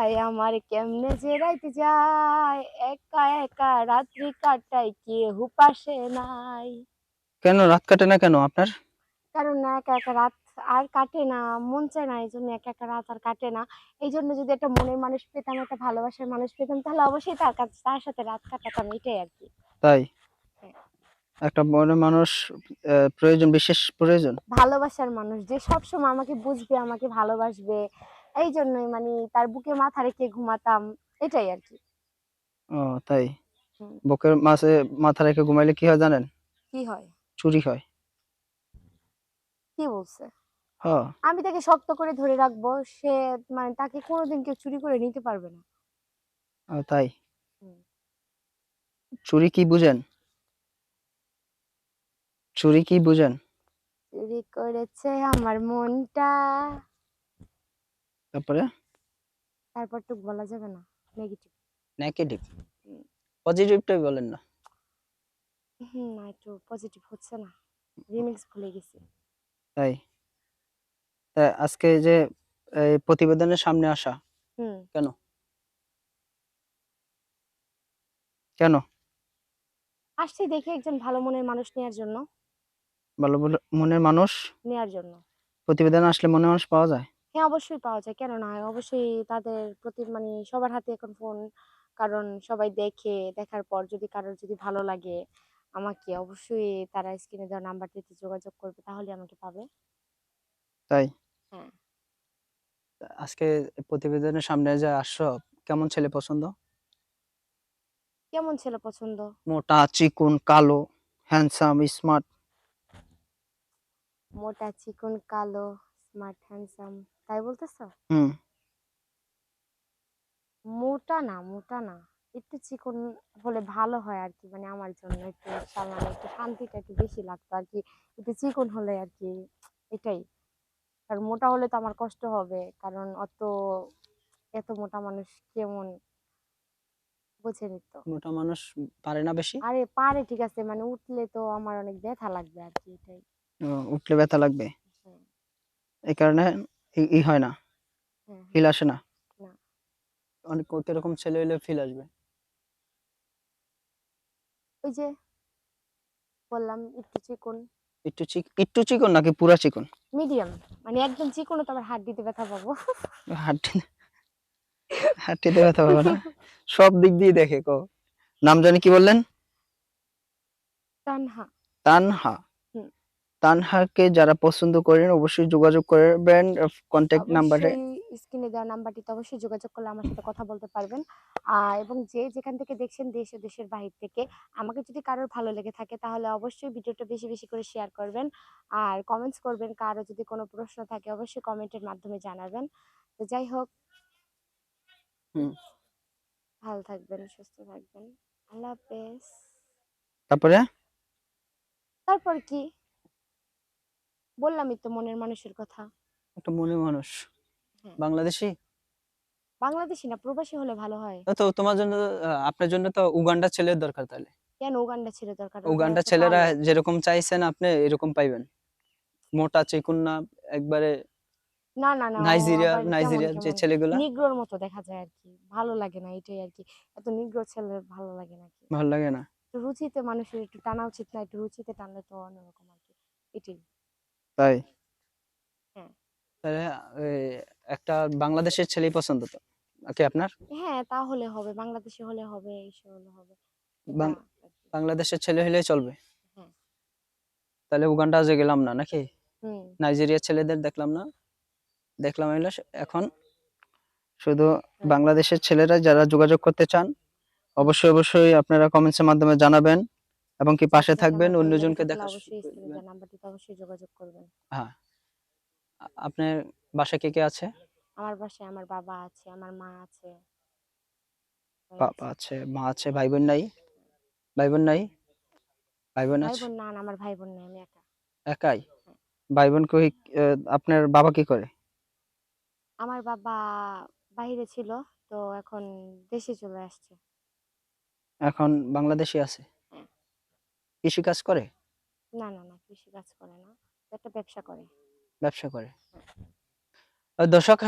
হায় আমার কেমনে যে রাইতে যায়? একা একা রাত্রি কাটাই কেহু পাশে নাই। কেন? রাত কাটে না কেন আপনার? কারণ না একা একা রাত আর কাটে না মন চায় না এই জন্য একা একা রাত আর কাটে না। এই জন্য যদি একটা মনের মানুষ পেতাম একটা ভালোবাসার মানুষ পেতাম তাহলে অবশ্যই তার কাছে তার সাথে রাত কাটাতাম এটাই আর কি। তাই? হ্যাঁ। একটা বড় মানুষ প্রয়োজন বিশেষ প্রয়োজন? ভালোবাসার মানুষ যে সবসময় আমাকে বুঝবে আমাকে ভালোবাসবে এই জন্যই মানে তার বুকে মাথা রেখে ঘুমাতাম এটাই আর কি। ও তাই? বুকের মাঝে মাথা রেখে ঘুমাইলে কি হয় জানেন? কি হয়? চুরি হয়। কি বলছে? হ্যাঁ আমি তাকে শক্ত করে ধরে রাখব সে মানে তাকে কোনোদিন কেউ চুরি করে নিতে পারবে না। ও, তাই। চুরি কি বুঝেন? চুরি কি বুঝেন? চুরি করেছে আমার মনটা। তারপরে? তারপর তো বলা যাবে না নেগেটিভ নেগেটিভ পজিটিভটাই বলেন না। হুম না একটু পজিটিভ হচ্ছে না রিমিক্স ভুলে গেছি। তাই? তা আজকে যে এই প্রতিবেদনের সামনে আসা হুম। কেন? কেন? আসছি দেখি একজন ভালো মনের মানুষ নেয়ার জন্য। ভালো মনের মানুষ নেয়ার জন্য। প্রতিবেদন আসলে মনের মানুষ পাওয়া যায়? হ্যাঁ অবশ্যই পাওয়া যায়। কেন না অবশ্যই তাদের প্রতি মানে সবার হাতে এখন ফোন। কারণ সবাই দেখে দেখার পর যদি কারোর যদি ভালো লাগে আমাকে অবশ্যই তারা স্ক্রিনে দেওয়া নাম্বারটিতে যোগাযোগ করবে তাহলে আমাকে পাবে। তাই? হ্যাঁ। আজকে প্রতিবেদনের সামনে যে আসছো কেমন ছেলে পছন্দ? কেমন ছেলে পছন্দ? মোটা চিকুন কালো হ্যান্ডসাম স্মার্ট মোটা চিকন কালো স্মার্ট হ্যান্ডসাম তাই বলতেছো? হুম। মোটা না মোটা না। একটু চিকন হলে ভালো হয় আর কি মানে আমার জন্য একটু সামান্য একটু শান্তিটা একটু বেশি লাগতো আর কি একটু চিকন হলে আর কি এটাই। আর মোটা হলে তো আমার কষ্ট হবে কারণ অত এত মোটা মানুষ কেমন? বুঝে নিত মোটা মানুষ পারে না বেশি? আরে পারে ঠিক আছে মানে উঠলে তো আমার অনেক ব্যথা লাগবে আর কি এটাই উঠলে ব্যথা লাগবে? হ্যাঁ। এই কারণে ই- হয় না। ফিল আসে না। অনেক কীরকম ছেলে হইলে ফিল আসবে। ওই যে বললাম একটু চিকন। একটু চিক একটু চিকন নাকি পুরা চিকন? মিডিয়াম। মানে একদম চিকনও তো আবার দিতে ব্যথা পাবো। হাঁটি হাঁটিতে ব্যথা পাবে না? সব দিক দিয়ে দেখে কো। নাম জানি কি বললেন? তানহা। তানহা। তানহাকে যারা পছন্দ করেন অবশ্যই যোগাযোগ করবেন কন্ট্যাক্ট নাম্বারে স্ক্রিনে দেওয়া নাম্বারটিতে অবশ্যই যোগাযোগ করলে আমার সাথে কথা বলতে পারবেন। এবং যে যেখান থেকে দেখছেন দেশ ও দেশের বাহির থেকে আমাকে যদি কারোর ভালো লেগে থাকে তাহলে অবশ্যই ভিডিওটা বেশি বেশি করে শেয়ার করবেন। আর কমেন্টস করবেন কারও যদি কোনো প্রশ্ন থাকে অবশ্যই কমেন্টের মাধ্যমে জানাবেন। তো যাই হোক। ভালো থাকবেন সুস্থ থাকবেন। আল্লাহ হাফেজ। তারপরে? তারপর কি? বললামই তো মনের মানুষের কথা। একটা মনে মানুষ। হ্যাঁ। বাংলাদেশি? বাংলাদেশি না প্রবাসী হলে ভালো হয়। তো তোমার জন্য আপনার জন্য তো উগান্ডা ছেলের দরকার তাহলে। কেন উগান্ডা ছিল দরকার? উগান্ডা ছেলেরা যেরকম চাইছেন আপনি এরকম পাইবেন। মোটা চিকুন না একবারে না না না নাইজেরিয়া কেমন যে ছেলেগুলা। নিগ্রোর মতো দেখা যায় আর কি ভালো লাগে না এটাই আর কি এত নিগ্রো ছেলে ভালো লাগে নাকি ভালো লাগে না। রুচিতে মানুষের একটু টানা উচিত না একটু রুচিতে টানলে তো অন্যরকম আর কি এটাই। তাই। তাহলে এই, একটা বাংলাদেশের ছেলেই পছন্দ তো? কি আপনার? হ্যাঁ তাহলে হবে বাংলাদেশে হলে হবে এসে হলে হবে। বাং- বাংলাদেশের ছেলে হলেই চলবে? হ্যাঁ। তাহলে উগান্ডা যে গেলাম না নাকি? হুম। নাইজেরিয়ার ছেলেদের দেখলাম না? দেখলাম হইল সে- এখন শুধু বাংলাদেশের ছেলেরা যারা যোগাযোগ করতে চান অবশ্যই অবশ্যই আপনারা কমেন্টসের মাধ্যমে জানাবেন। এবং কি পাশে থাকবেন জানার প্রয়োজন অন্যজনকে দেখা নাম্বারটিতে অবশ্যই যোগাযোগ করবেন। হ্যাঁ আপনার বাসায় কে কে আছে? আমার বাসায় আমার বাবা আছে আমার মা আছে বাবা আছে। আছে মা আছে ভাই বোন নাই? ভাই বোন নাই? ভাই বোন ভাই বোন না না, আমার ভাই বোন নেই আমি একা। একাই? ভাই বোন কই আপনার বাবা কি করে? আমার বাবা বাইরে ছিল তো এখন দেশে চলে আসছে। এখন বাংলাদেশে আছে? হ্যাঁ। কৃষি কাজ করে? না না না কৃষি কাজ করে না। একটা ব্যবসা করে। ব্যবসা করে। দর্শক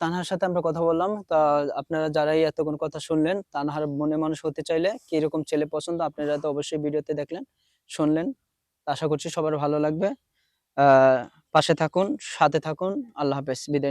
তানহার সাথে আমরা কথা বললাম। তা আপনারা যারাই এতক্ষণ কথা শুনলেন তানহার মনে মানুষ হতে চাইলে কীরকম ছেলে পছন্দ আপনারা তো অবশ্যই ভিডিওতে দেখলেন শুনলেন। আশা করছি সবার ভালো লাগবে। আহ পাশে থাকুন সাথে থাকুন। আল্লাহ হাফেজ। বিদায়